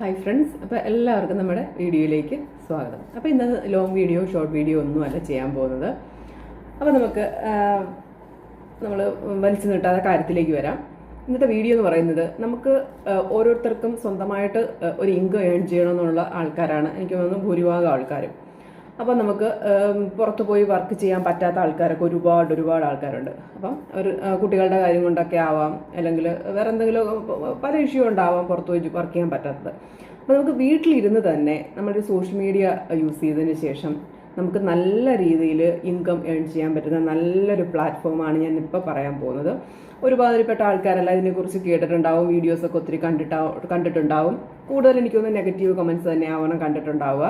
Hi friends അപ്പോൾ എല്ലാവർക്കും നമ്മുടെ വീഡിയോയിലേക്ക് സ്വാഗതം. അപ്പോൾ ഇന്ന് ലോങ് വീഡിയോ ഷോർട്ട് വീഡിയോ ഒന്നുമല്ല ചെയ്യാൻ പോകുന്നത്. അപ്പോൾ നമുക്ക് നമ്മൾ വലിച്ചു നീട്ടാതെ കാര്യത്തിലേക്ക് വരാം. ഇന്നത്തെ വീഡിയോ എന്ന് പറയുന്നത് നമുക്ക് ഓരോരുത്തർക്കും സ്വന്തമായിട്ട് ഒരു ഇൻകം ഏൺ ചെയ്യണമെന്നുള്ള ആൾക്കാരാണ്. എനിക്ക് തോന്നുന്നു ഭൂരിഭാഗം ആൾക്കാരും. അപ്പം നമുക്ക് പുറത്ത് പോയി വർക്ക് ചെയ്യാൻ പറ്റാത്ത ആൾക്കാരൊക്കെ ഒരുപാട് ഒരുപാട് ആൾക്കാരുണ്ട്. അപ്പം ഒരു കുട്ടികളുടെ കാര്യം കൊണ്ടൊക്കെ ആവാം അല്ലെങ്കിൽ വേറെ എന്തെങ്കിലും പല ഇഷ്യൂ ഉണ്ടാവാം പുറത്ത് പോയി വർക്ക് ചെയ്യാൻ പറ്റാത്തത്. അപ്പോൾ നമുക്ക് വീട്ടിലിരുന്ന് തന്നെ നമ്മളൊരു സോഷ്യൽ മീഡിയ യൂസ് ചെയ്തതിന് ശേഷം നമുക്ക് നല്ല രീതിയിൽ ഇൻകം ഏൺ ചെയ്യാൻ പറ്റുന്ന നല്ലൊരു പ്ലാറ്റ്ഫോമാണ് ഞാൻ ഇപ്പോൾ പറയാൻ പോകുന്നത്. ഒരുപാതിരിപ്പെട്ട ആൾക്കാരെല്ലാം ഇതിനെക്കുറിച്ച് കേട്ടിട്ടുണ്ടാവും വീഡിയോസൊക്കെ ഒത്തിരി കണ്ടിട്ടാവും കണ്ടിട്ടുണ്ടാവും. കൂടുതൽ എനിക്കൊന്ന് നെഗറ്റീവ് കമൻസ് തന്നെ ആവണം കണ്ടിട്ടുണ്ടാവുക.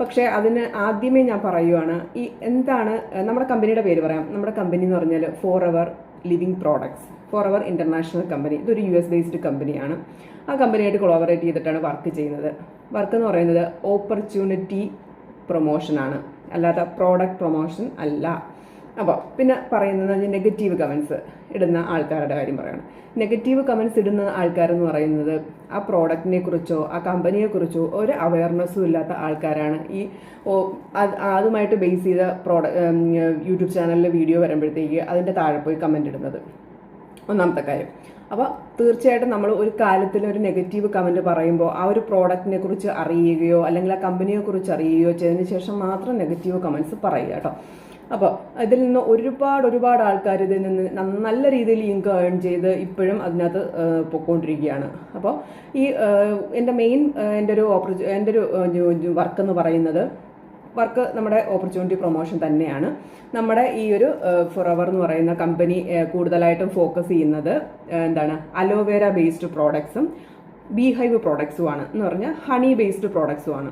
പക്ഷേ അതിന് ആദ്യമേ ഞാൻ പറയുവാണ് ഈ എന്താണ് നമ്മുടെ കമ്പനിയുടെ പേര് പറയാം. നമ്മുടെ കമ്പനി എന്ന് പറഞ്ഞാൽ for our living products for our international company ഇതൊരു യു എസ് ബേസ്ഡ് കമ്പനിയാണ് ആ കമ്പനിയായിട്ട് കൊളാബറേറ്റ് ചെയ്തിട്ടാണ് വർക്ക് ചെയ്യുന്നത്. വർക്ക് എന്ന് പറയുന്നത് ഓപ്പർച്യൂണിറ്റി പ്രൊമോഷനാണ് അല്ലാതെ പ്രോഡക്റ്റ് പ്രൊമോഷൻ അല്ല. അപ്പോൾ പിന്നെ പറയുന്നത് നെഗറ്റീവ് കമൻസ് ഇടുന്ന ആൾക്കാരുടെ കാര്യം പറയണം. നെഗറ്റീവ് കമൻസ് ഇടുന്ന ആൾക്കാരെന്ന് പറയുന്നത് ആ പ്രോഡക്റ്റിനെ കുറിച്ചോ ആ കമ്പനിയെക്കുറിച്ചോ ഒരു അവയർനെസ്സും ഇല്ലാത്ത ആൾക്കാരാണ്. ഈ അതുമായിട്ട് ബേസ് ചെയ്ത പ്രോഡക്റ്റ് യൂട്യൂബ് ചാനലിൽ വീഡിയോ വരുമ്പോഴത്തേക്ക് അതിന്റെ താഴെ പോയി കമന്റ് ഇടുന്നത്. ഒന്നാമത്തെ കാര്യം. അപ്പോൾ തീർച്ചയായിട്ടും നമ്മൾ ഒരു കാലത്തിൽ ഒരു നെഗറ്റീവ് കമന്റ് പറയുമ്പോൾ ആ ഒരു പ്രോഡക്റ്റിനെ കുറിച്ച് അറിയുകയോ അല്ലെങ്കിൽ ആ കമ്പനിയെ കുറിച്ച് അറിയുകയോ ചെയ്തതിന് ശേഷം മാത്രം നെഗറ്റീവ് കമന്റ്സ് പറയുക കേട്ടോ അപ്പോൾ ഇതിൽ നിന്ന് ഒരുപാട് ഒരുപാട് ആൾക്കാർ ഇതിൽ നിന്ന് നല്ല രീതിയിൽ ഇൻകം ഏൺ ചെയ്ത് ഇപ്പോഴും അതിനകത്ത് പൊയ്ക്കൊണ്ടിരിക്കുകയാണ് അപ്പോൾ ഈ എന്റെ മെയിൻ എന്റെ ഒരു ഓപ്പർച്യൂ എന്റെ ഒരു വർക്ക് എന്ന് പറയുന്നത് വർക്ക് നമ്മുടെ ഓപ്പർച്യൂണിറ്റി പ്രൊമോഷൻ തന്നെയാണ്. നമ്മുടെ ഈ ഒരു ഫൊറവർ എന്ന് പറയുന്ന കമ്പനി കൂടുതലായിട്ടും ഫോക്കസ് ചെയ്യുന്നത് എന്താണ് അലോവേര ബേസ്ഡ് പ്രോഡക്ട്സും ബീഹൈവ് പ്രോഡക്ട്സുമാണ് എന്ന് പറഞ്ഞാൽ ഹണി ബേസ്ഡ് പ്രോഡക്ട്സുമാണ്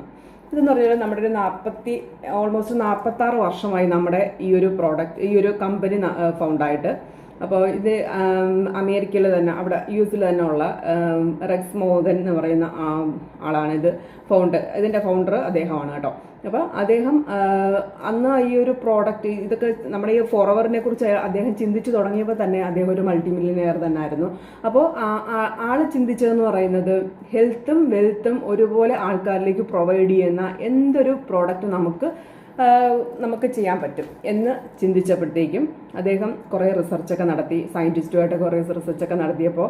ഇതെന്ന് പറഞ്ഞാൽ നമ്മുടെ ഒരു നാൽപ്പത്തി ഓൾമോസ്റ്റ് നാൽപ്പത്താറ് വർഷമായി നമ്മുടെ ഈ ഒരു പ്രോഡക്റ്റ് ഈ ഒരു കമ്പനി ഫൗണ്ടായിട്ട് അപ്പോൾ ഇത് അമേരിക്കയിൽ തന്നെ അവിടെ യു എസിൽ തന്നെ ഉള്ള റെക്സ് മോഹൻ എന്ന് പറയുന്ന ആളാണ് ഇത് ഫൗണ്ടർ ഇതിന്റെ ഫൗണ്ടർ അദ്ദേഹമാണ് കേട്ടോ. അപ്പോൾ അദ്ദേഹം അന്ന് ഈ ഒരു പ്രോഡക്റ്റ് ഇതൊക്കെ നമ്മുടെ ഈ ഫോറവറിനെ കുറിച്ച് അദ്ദേഹം ചിന്തിച്ചു തുടങ്ങിയപ്പോൾ തന്നെ അദ്ദേഹം ഒരു മൾട്ടി മില്യനെയർ തന്നെ ആയിരുന്നു അപ്പോൾ ആൾ ചിന്തിച്ചതെന്ന് പറയുന്നത് ഹെൽത്തും വെൽത്തും ഒരുപോലെ ആൾക്കാരിലേക്ക് പ്രൊവൈഡ് ചെയ്യുന്ന എന്തൊരു പ്രോഡക്റ്റ് നമുക്ക് നമുക്ക് ചെയ്യാൻ പറ്റും എന്ന് ചിന്തിച്ചപ്പോഴത്തേക്കും അദ്ദേഹം കുറേ റിസർച്ചൊക്കെ നടത്തി സയന്റിസ്റ്റുമായിട്ട് കുറേ റിസർച്ചൊക്കെ നടത്തിയപ്പോൾ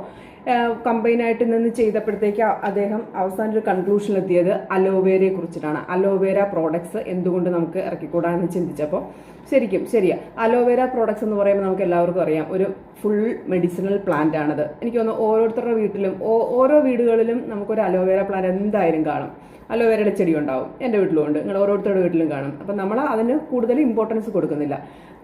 കമ്പൈനായിട്ട് നിന്ന് ചെയ്തപ്പോഴത്തേക്ക് അദ്ദേഹം അവസാനം ഒരു കൺക്ലൂഷനിലെത്തിയത് അലോവേരയെ കുറിച്ചിട്ടാണ്. അലോവേര പ്രോഡക്ട്സ് എന്തുകൊണ്ട് നമുക്ക് ഇറക്കിക്കൂടാ എന്ന് ചിന്തിച്ചപ്പോൾ ശരിക്കും ശരിയാ. അലോവേര പ്രോഡക്ട്സ് എന്ന് പറയുമ്പോൾ നമുക്ക് എല്ലാവർക്കും അറിയാം ഒരു ഫുൾ മെഡിസിനൽ പ്ലാന്റ് ആണത്. എനിക്ക് തോന്നുന്നു ഓരോരുത്തരുടെ വീട്ടിലും ഓരോ വീടുകളിലും നമുക്കൊരു അലോവേര പ്ലാന്റ് എന്തായാലും കാണും. അലോവേരയുടെ ചെടി ഉണ്ടാവും എന്റെ വീട്ടിലും ഉണ്ട് നിങ്ങൾ ഓരോരുത്തരുടെ വീട്ടിലും കാണും. അപ്പം നമ്മൾ അതിന് കൂടുതൽ ഇമ്പോർട്ടൻസ് കൊടുക്കുന്നില്ല.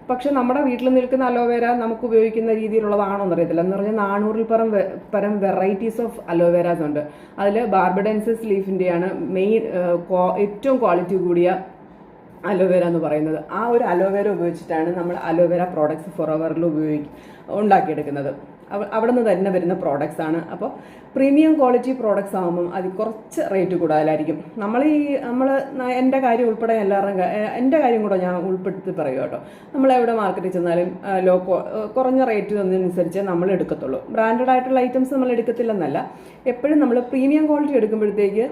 പക്ഷെ നമ്മുടെ വീട്ടിൽ നിൽക്കുന്ന അലോവേര നമുക്ക് ഉപയോഗിക്കുന്ന രീതിയിലുള്ളതാണോ എന്നറിയത്തില്ല. എന്ന് പറഞ്ഞാൽ നാനൂറിൽ പരം പരം വെറൈറ്റീസ് ഓഫ് അലോവേരാസ് ഉണ്ട്. അതിൽ ബാർബഡൻസിസ് ലീഫിന്റെയാണ് മെയിൻ ഏറ്റവും ക്വാളിറ്റി കൂടിയ അലോവേര എന്ന് പറയുന്നത്. ആ ഒരു അലോവേര ഉപയോഗിച്ചിട്ടാണ് നമ്മൾ അലോവേര പ്രോഡക്ട്സ് ഫോർ അവറിൽ ഉപയോഗി ഉണ്ടാക്കിയെടുക്കുന്നത്. അവിടെ നിന്ന് തന്നെ വരുന്ന പ്രോഡക്റ്റ്സ് ആണ്. അപ്പോൾ പ്രീമിയം ക്വാളിറ്റി പ്രോഡക്റ്റ്സ് ആകുമ്പം അത് കുറച്ച് റേറ്റ് കൂടുതലായിരിക്കും. നമ്മൾ ഈ നമ്മൾ എന്റെ കാര്യം ഉൾപ്പെടെ എല്ലാവരുടെയും എന്റെ കാര്യം കൂടെ ഞാൻ ഉൾപ്പെടുത്തി പറയുക കേട്ടോ. നമ്മൾ എവിടെ മാർക്കറ്റിൽ ചെന്നാലും ലോ കുറഞ്ഞ റേറ്റ് തന്നതനുസരിച്ച് നമ്മൾ എടുക്കത്തുള്ളൂ. ബ്രാൻഡഡ് ആയിട്ടുള്ള ഐറ്റംസ് നമ്മൾ എടുക്കത്തില്ലെന്നല്ല. എപ്പോഴും നമ്മൾ പ്രീമിയം ക്വാളിറ്റി എടുക്കുമ്പോഴത്തേക്ക്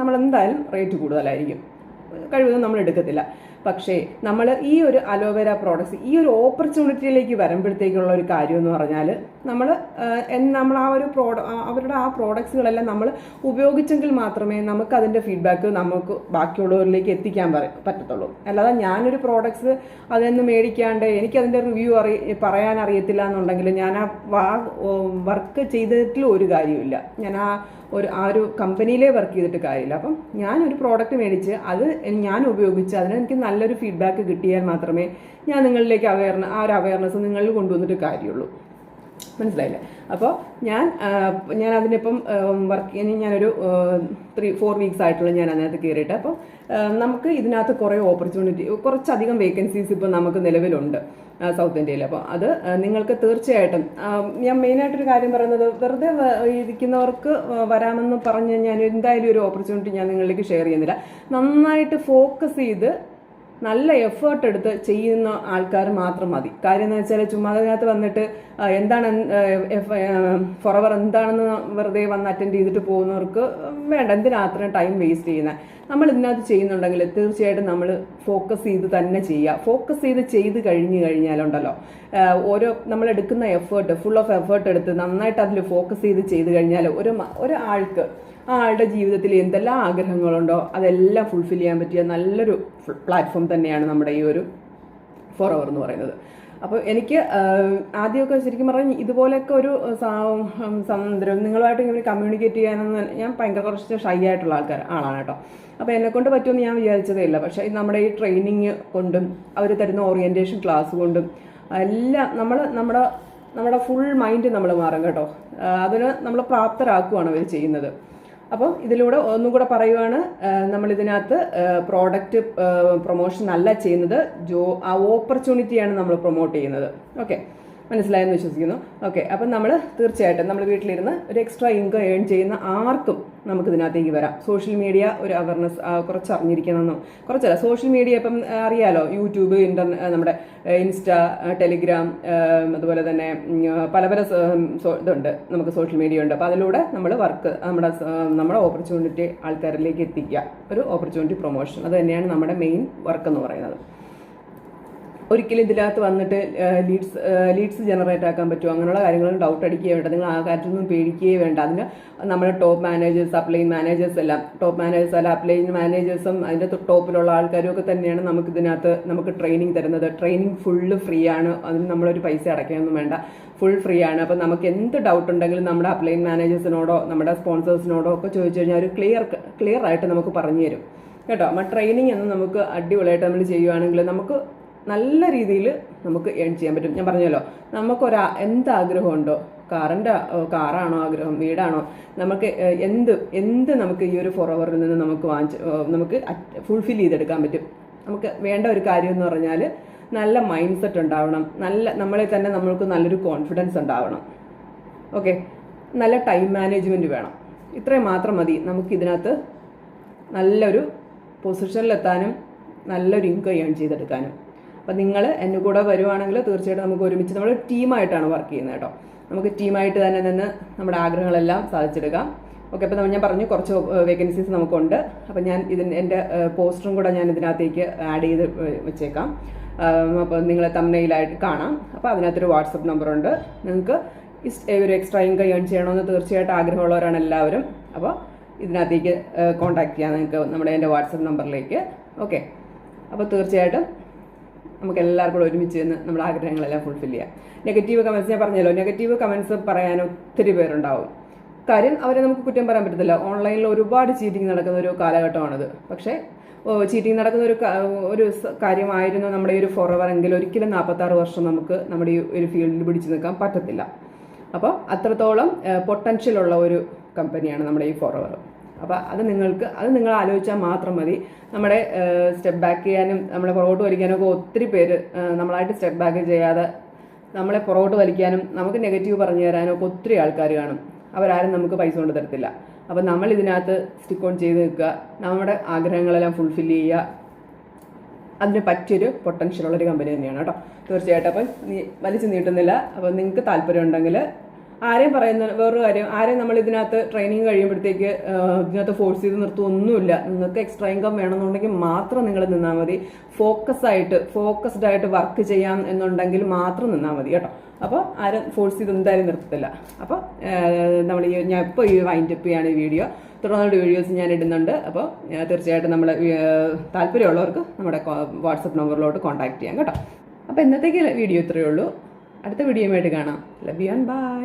നമ്മൾ എന്തായാലും റേറ്റ് കൂടുതലായിരിക്കും. കഴിവതും നമ്മൾ എടുക്കത്തില്ല. പക്ഷേ നമ്മൾ ഈ ഒരു അലോവേര പ്രോഡക്ട്സ് ഈ ഒരു ഓപ്പർച്യൂണിറ്റിയിലേക്ക് വരുമ്പോഴത്തേക്കുള്ള ഒരു കാര്യം എന്ന് പറഞ്ഞാൽ നമ്മൾ നമ്മൾ ആ ഒരു പ്രോഡ അവരുടെ ആ പ്രോഡക്ട്സുകളെല്ലാം നമ്മൾ ഉപയോഗിച്ചെങ്കിൽ മാത്രമേ നമുക്ക് അതിന്റെ ഫീഡ്ബാക്ക് നമുക്ക് ബാക്കിയുള്ളവരിലേക്ക് എത്തിക്കാൻ പറ- പറ്റത്തുള്ളൂ. അല്ലാതെ ഞാനൊരു പ്രോഡക്ട്സ് അതൊന്ന് മേടിക്കാണ്ട് എനിക്കതിന്റെ റിവ്യൂ അറി പറയാൻ അറിയത്തില്ല എന്നുണ്ടെങ്കിൽ ഞാൻ ആ വർക്ക് ചെയ്തിട്ടിലും ഒരു കാര്യമില്ല ഞാൻ ആ ഒരു ആ ഒരു കമ്പനിയിലേ വർക്ക് ചെയ്തിട്ട് കാര്യമില്ല. അപ്പം ഞാനൊരു പ്രോഡക്റ്റ് മേടിച്ച് അത് ഞാൻ ഉപയോഗിച്ച് അതിന് എനിക്ക് നല്ലൊരു ഫീഡ്ബാക്ക് കിട്ടിയാൽ മാത്രമേ ഞാൻ നിങ്ങളിലേക്ക് അവയർനെസ് ആ ഒരു അവയർനെസ് നിങ്ങളിൽ കൊണ്ടുവന്നിട്ട് കാര്യമുള്ളൂ. മനസ്സിലായില്ലേ? അപ്പോൾ ഞാൻ ഞാൻ അതിനിപ്പം വർക്ക് ഞാനൊരു ത്രീ ഫോർ വീക്സ് ആയിട്ടുള്ള ഞാൻ അതിനകത്ത് കയറിയിട്ട് അപ്പോൾ നമുക്ക് ഇതിനകത്ത് കുറേ ഓപ്പർച്യൂണിറ്റി കുറച്ചധികം വേക്കൻസീസ് ഇപ്പോൾ നമുക്ക് നിലവിലുണ്ട് സൗത്ത് ഇന്ത്യയിൽ അപ്പോൾ അത് നിങ്ങൾക്ക് തീർച്ചയായിട്ടും ഞാൻ മെയിനായിട്ടൊരു കാര്യം പറയുന്നത് വെറുതെ ഇരിക്കുന്നവർക്ക് വരാമെന്ന് പറഞ്ഞ് ഞാൻ എന്തായാലും ഒരു ഓപ്പർച്യൂണിറ്റി ഞാൻ നിങ്ങളിലേക്ക് ഷെയർ ചെയ്യുന്നില്ല. നന്നായിട്ട് ഫോക്കസ് ചെയ്ത് നല്ല എഫേർട്ട് എടുത്ത് ചെയ്യുന്ന ആൾക്കാർ മാത്രം മതി. കാര്യം എന്ന് വെച്ചാൽ ചുമ്മാ അതിനകത്ത് വന്നിട്ട് എന്താണ് ഫോറവർ എന്താണെന്ന് വെറുതെ വന്ന് അറ്റൻഡ് ചെയ്തിട്ട് പോകുന്നവർക്ക് വേണ്ട. എന്തിനാ അത്രയും ടൈം വേസ്റ്റ് ചെയ്യുന്നത് നമ്മൾ ഇതിനകത്ത് ചെയ്യുന്നുണ്ടെങ്കിൽ തീർച്ചയായിട്ടും നമ്മൾ ഫോക്കസ് ചെയ്ത് തന്നെ ചെയ്യുക. ഫോക്കസ് ചെയ്ത് ചെയ്ത് കഴിഞ്ഞു കഴിഞ്ഞാലുണ്ടല്ലോ ഓരോ നമ്മൾ എടുക്കുന്ന എഫേർട്ട് ഫുൾ ഓഫ് എഫേർട്ട് എടുത്ത് നന്നായിട്ട് അതിൽ ഫോക്കസ് ചെയ്ത് ചെയ്ത് കഴിഞ്ഞാൽ ഒരു ഒരാൾക്ക് ആ ആളുടെ ജീവിതത്തിൽ എന്തെല്ലാം ആഗ്രഹങ്ങളുണ്ടോ അതെല്ലാം ഫുൾഫിൽ ചെയ്യാൻ പറ്റിയ നല്ലൊരു പ്ലാറ്റ്ഫോം തന്നെയാണ് നമ്മുടെ ഈ ഒരു ഫോർ എന്ന് പറയുന്നത്. അപ്പോൾ എനിക്ക് ആദ്യമൊക്കെ ശരിക്കും പറഞ്ഞാൽ ഇതുപോലെയൊക്കെ ഒരു സമുദ്രം നിങ്ങളുമായിട്ട് ഇങ്ങനെ കമ്മ്യൂണിക്കേറ്റ് ചെയ്യാനൊന്നും ഞാൻ ഭയങ്കര കുറച്ച് ഷൈ ആയിട്ടുള്ള ആൾക്കാർ ആളാണ് കേട്ടോ. അപ്പോൾ എന്നെ കൊണ്ട് പറ്റുമെന്ന് ഞാൻ വിചാരിച്ചതേ ഇല്ല. പക്ഷേ നമ്മുടെ ഈ ട്രെയിനിങ് കൊണ്ടും അവർ തരുന്ന ഓറിയന്റേഷൻ ക്ലാസ് കൊണ്ടും എല്ലാം നമ്മൾ നമ്മുടെ നമ്മുടെ ഫുൾ മൈൻഡ് നമ്മൾ മാറും കേട്ടോ. അതിന് നമ്മൾ പ്രാപ്തരാക്കുകയാണ് അവർ ചെയ്യുന്നത്. അപ്പം ഇതിലൂടെ ഒന്നും കൂടെ പറയുവാണ് നമ്മൾ ഇതിനകത്ത് പ്രോഡക്റ്റ് പ്രൊമോഷൻ അല്ല ചെയ്യുന്നത്. ജോ ആ ഓപ്പർച്യൂണിറ്റിയാണ് നമ്മൾ പ്രൊമോട്ട് ചെയ്യുന്നത്. ഓക്കെ മനസ്സിലായെന്ന് വിശ്വസിക്കുന്നു. ഓക്കെ അപ്പം നമ്മൾ തീർച്ചയായിട്ടും നമ്മൾ വീട്ടിലിരുന്ന് ഒരു എക്സ്ട്രാ ഇൻകം ഏൺ ചെയ്യുന്ന ആർക്കും നമുക്ക് ഇതിനകത്തേക്ക് വരാം. സോഷ്യൽ മീഡിയ ഒരു അവയർനെസ് കുറച്ച് അറിഞ്ഞിരിക്കണമെന്നും കുറച്ചല്ല സോഷ്യൽ മീഡിയ ഇപ്പം അറിയാലോ യൂട്യൂബ് ഇന്റർനെ നമ്മുടെ ഇൻസ്റ്റ ടെലിഗ്രാം അതുപോലെ തന്നെ പല പല ഇതുണ്ട്. നമുക്ക് സോഷ്യൽ മീഡിയ ഉണ്ട്. അപ്പോൾ അതിലൂടെ നമ്മൾ വർക്ക് നമ്മുടെ നമ്മുടെ ഓപ്പർച്യൂണിറ്റി ആൾക്കാരിലേക്ക് എത്തിക്കുക. ഒരു ഓപ്പർച്യൂണിറ്റി പ്രൊമോഷൻ അത് തന്നെയാണ് നമ്മുടെ മെയിൻ വർക്ക് എന്ന് പറയുന്നത്. ഒരിക്കലും ഇതിനകത്ത് വന്നിട്ട് ലീഡ്സ് ലീഡ്സ് ജനറേറ്റ് ആക്കാൻ പറ്റുമോ? അങ്ങനെയുള്ള കാര്യങ്ങളും ഡൗട്ട് അടിക്കുകയോ വേണ്ട. നിങ്ങൾ ആ കാര്യത്തിലൊന്നും പേടിക്കുകയേ വേണ്ട. അതിന് നമ്മുടെ ടോപ്പ് മാനേജേഴ്സ് അപ്ലൈൻ മാനേജേഴ്സ് എല്ലാം ടോപ്പ് മാനേജേഴ്സ് അല്ല അപ്ലൈൻ മാനേജേഴ്സും അതിന്റെ ടോപ്പിലുള്ള ആൾക്കാരും ഒക്കെ തന്നെയാണ് നമുക്ക് ഇതിനകത്ത് നമുക്ക് ട്രെയിനിങ് തരുന്നത്. ട്രെയിനിങ് ഫുള്ള് ഫ്രീ ആണ്. അതിന് നമ്മളൊരു പൈസ അടയ്ക്കാനൊന്നും വേണ്ട. ഫുൾ ഫ്രീ ആണ്. അപ്പം നമുക്ക് എന്ത് ഡൗട്ട് ഉണ്ടെങ്കിലും നമ്മുടെ അപ്ലൈൻ മാനേജേഴ്സിനോടോ നമ്മുടെ സ്പോൺസേഴ്സിനോടോ ഒക്കെ ചോദിച്ചു കഴിഞ്ഞാൽ ഒരു ക്ലിയർ ക്ലിയർ ആയിട്ട് നമുക്ക് പറഞ്ഞു തരും. കേട്ടോ? അപ്പം ട്രെയിനിങ് എന്ന് നമുക്ക് അടിപൊളിയായിട്ട് നമ്മൾ ചെയ്യുവാണെങ്കിൽ നമുക്ക് നല്ല രീതിയിൽ നമുക്ക് ഏൺ ചെയ്യാൻ പറ്റും. ഞാൻ പറഞ്ഞല്ലോ നമുക്കൊരാ എന്ത് ആഗ്രഹമുണ്ടോ കാറിന്റെ കാറാണോ ആഗ്രഹം? വീടാണോ? നമുക്ക് എന്ത് എന്ത് നമുക്ക് ഈ ഒരു ഫോറോവറിൽ നിന്ന് നമുക്ക് വാങ്ങിച്ച് നമുക്ക് ഫുൾഫിൽ ചെയ്തെടുക്കാൻ പറ്റും. നമുക്ക് വേണ്ട ഒരു കാര്യം എന്ന് പറഞ്ഞാൽ നല്ല മൈൻഡ് സെറ്റ് ഉണ്ടാവണം. നല്ല നമ്മളെ തന്നെ നമ്മൾക്ക് നല്ലൊരു കോൺഫിഡൻസ് ഉണ്ടാവണം. ഓക്കെ നല്ല ടൈം മാനേജ്മെന്റ് വേണം. ഇത്രയും മാത്രം മതി. നമുക്ക് ഇതിനകത്ത് നല്ലൊരു പൊസിഷനിലെത്താനും നല്ലൊരു ഇൻകം ഏൺ ചെയ്തെടുക്കാനും. അപ്പം നിങ്ങൾ എന്റെ കൂടെ വരുവാണെങ്കിൽ തീർച്ചയായിട്ടും നമുക്ക് ഒരുമിച്ച് നമ്മൾ ടീമായിട്ടാണ് വർക്ക് ചെയ്യുന്നത് കേട്ടോ. നമുക്ക് ടീമായിട്ട് തന്നെ നിന്ന് നമ്മുടെ ആഗ്രഹങ്ങളെല്ലാം സാധിച്ചെടുക്കാം ഓക്കെ അപ്പോൾ ഞാൻ പറഞ്ഞു കുറച്ച് വേക്കൻസീസ് നമുക്കുണ്ട്. അപ്പം ഞാൻ ഇതിന് എന്റെ പോസ്റ്ററും കൂടെ ഞാൻ ഇതിനകത്തേക്ക് ആഡ് ചെയ്ത് വെച്ചേക്കാം. അപ്പോൾ നിങ്ങൾ തമ്മനയിലായിട്ട് കാണാം. അപ്പോൾ അതിനകത്തൊരു വാട്സപ്പ് നമ്പറുണ്ട് നിങ്ങൾക്ക് ഒരു എക്സ്ട്രാ ഇൻകം ഏൺ ചെയ്യണമെന്ന് തീർച്ചയായിട്ടും ആഗ്രഹമുള്ളവരാണ് എല്ലാവരും. അപ്പോൾ ഇതിനകത്തേക്ക് കോൺടാക്ട് ചെയ്യാം. നിങ്ങൾക്ക് നമ്മുടെ എന്റെ വാട്സപ്പ് നമ്പറിലേക്ക് ഓക്കെ അപ്പോൾ തീർച്ചയായിട്ടും നമുക്ക് എല്ലാവർക്കും കൂടെ ഒരുമിച്ച് ചെന്ന് നമ്മുടെ ആഗ്രഹങ്ങളെല്ലാം ഫുൾഫിൽ ചെയ്യാം. നെഗറ്റീവ് കമൻസ് ഞാൻ പറഞ്ഞല്ലോ നെഗറ്റീവ് കമൻസ് പറയാൻ ഒത്തിരി പേരുണ്ടാവും. കാര്യം അവരെ നമുക്ക് കുറ്റം പറയാൻ പറ്റത്തില്ല. ഓൺലൈനിൽ ഒരുപാട് ചീറ്റിംഗ് നടക്കുന്ന ഒരു കാലഘട്ടമാണിത്. പക്ഷേ ചീറ്റിംഗ് നടക്കുന്ന ഒരു ഒരു കാര്യമായിരുന്നു നമ്മുടെ ഈ ഒരു ഫോറവർ എങ്കിൽ ഒരിക്കലും നാൽപ്പത്താറ് വർഷം നമുക്ക് നമ്മുടെ ഈ ഒരു ഫീൽഡിൽ പിടിച്ചു നിൽക്കാൻ പറ്റത്തില്ല. അപ്പോൾ അത്രത്തോളം പൊട്ടൻഷ്യൽ ഉള്ള ഒരു കമ്പനിയാണ് നമ്മുടെ ഈ ഫോറവർ അപ്പോൾ അത് നിങ്ങൾക്ക് അത് നിങ്ങൾ ആലോചിച്ചാൽ മാത്രം മതി. നമ്മുടെ സ്റ്റെപ്പ് ബാക്ക് ചെയ്യാനും നമ്മളെ പുറകോട്ട് വലിക്കാനും ഒക്കെ ഒത്തിരി പേര് നമ്മളായിട്ട് സ്റ്റെപ്പ് ബാക്ക് ചെയ്യാതെ നമ്മളെ പുറകോട്ട് വലിക്കാനും നമുക്ക് നെഗറ്റീവ് പറഞ്ഞു തരാനും ഒക്കെ ഒത്തിരി ആൾക്കാർ കാണും. അവരാരും നമുക്ക് പൈസ കൊണ്ട് തരത്തില്ല. അപ്പോൾ നമ്മൾ ഇതിനകത്ത് സ്റ്റിക്ക് ഓൺ ചെയ്ത് നിൽക്കുക. നമ്മുടെ ആഗ്രഹങ്ങളെല്ലാം ഫുൾഫിൽ ചെയ്യുക. അതിന് പറ്റിയൊരു പൊട്ടൻഷ്യൽ ഉള്ളൊരു കമ്പനി തന്നെയാണ് കേട്ടോ. തീർച്ചയായിട്ടും. അപ്പം നീ വലിച്ചു നീട്ടുന്നില്ല. അപ്പോൾ നിങ്ങൾക്ക് താല്പര്യം ഉണ്ടെങ്കിൽ ആരെയും പറയുന്ന വേറൊരു കാര്യം ആരെയും നമ്മൾ ഇതിനകത്ത് ട്രെയിനിങ് കഴിയുമ്പോഴത്തേക്ക് ഇതിനകത്ത് ഫോഴ്സ് ചെയ്ത് നിർത്തുമൊന്നുമില്ല നിങ്ങൾക്ക് എക്സ്ട്രാ ഇൻകം വേണമെന്നുണ്ടെങ്കിൽ മാത്രം നിങ്ങൾ നിന്നാൽ മതി. ഫോക്കസ് ആയിട്ട് ഫോക്കസ്ഡ് ആയിട്ട് വർക്ക് ചെയ്യാം എന്നുണ്ടെങ്കിൽ മാത്രം നിന്നാൽ മതി കേട്ടോ. അപ്പോൾ ആരും ഫോഴ്സ് ചെയ്ത് എന്തായാലും നിർത്തത്തില്ല. അപ്പോൾ നമ്മൾ ഈ ഞാൻ ഇപ്പോൾ ഈ വൈൻഡ് അപ്പ് ചെയ്യാണ് ഈ വീഡിയോ തുടർന്നുള്ള വീഡിയോസ് ഞാൻ ഇടുന്നുണ്ട്. അപ്പോൾ തീർച്ചയായിട്ടും നമ്മൾ താല്പര്യമുള്ളവർക്ക് നമ്മുടെ വാട്സപ്പ് നമ്പറിലോട്ട് കോൺടാക്ട് ചെയ്യാം കേട്ടോ. അപ്പോൾ ഇന്നത്തേക്ക് വീഡിയോ ഇത്രയേ ഉള്ളൂ. അടുത്ത വീഡിയോയുമായിട്ട് കാണാം. Love you and by